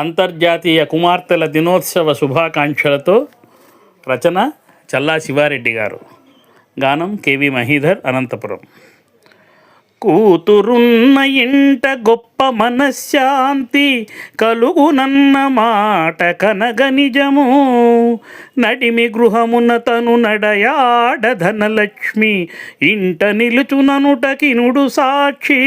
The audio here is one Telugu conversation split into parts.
అంతర్జాతీయ కుమార్తెల దినోత్సవ శుభాకాంక్షలతో రచన చల్లా శివారెడ్డి గారు. గానం కేవి మహీధర్ అనంతపురం. కూతురున్న ఇంట గొప్ప మనశ్శాంతి కలుగునన్న మాట కనగ నిజము. నడిమి గృహమున తను నడయాడ ధనలక్ష్మి ఇంట నిలుచుననుటకినుడు సాక్షి.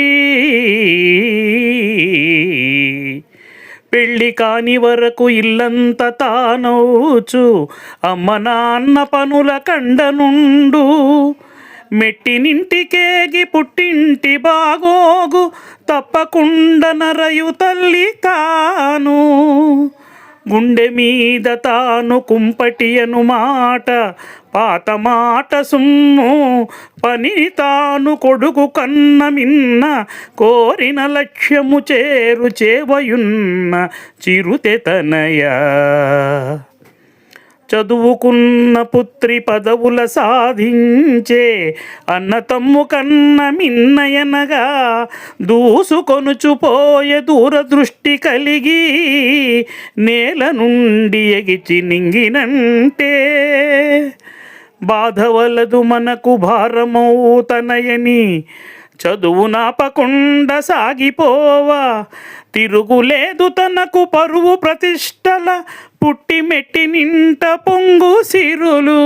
కాని వరకు ఇల్లంత తానవుచు అమ్మ నాన్న పనుల కండనుండు. మెట్టినింటికేగి పుట్టింటి బాగోగు. తప్పకుండా నరయు తల్లి తాను గుండె మీద తాను కుంపటియను మాట పాత మాట సుమ్ము పని తాను కొడుకు కన్న మిన్న కోరిన లక్ష్యము చేరు చేవయున్న చిరుతెతనయ. చదువుకున్న పుత్రి పదవుల సాధించే అన్న తమ్ము కన్న మిన్నయనగా దూసుకొనుచుపోయే దూరదృష్టి కలిగి నేల నుండి ఎగిచి నింగినంటే బాధవలదు మనకు భారమవుతనయని చదువు నాపకుండా సాగిపోవా. తిరుగులేదు తనకు పరువు ప్రతిష్టల. పుట్టి మెట్టి నింట పొంగు సిరులు.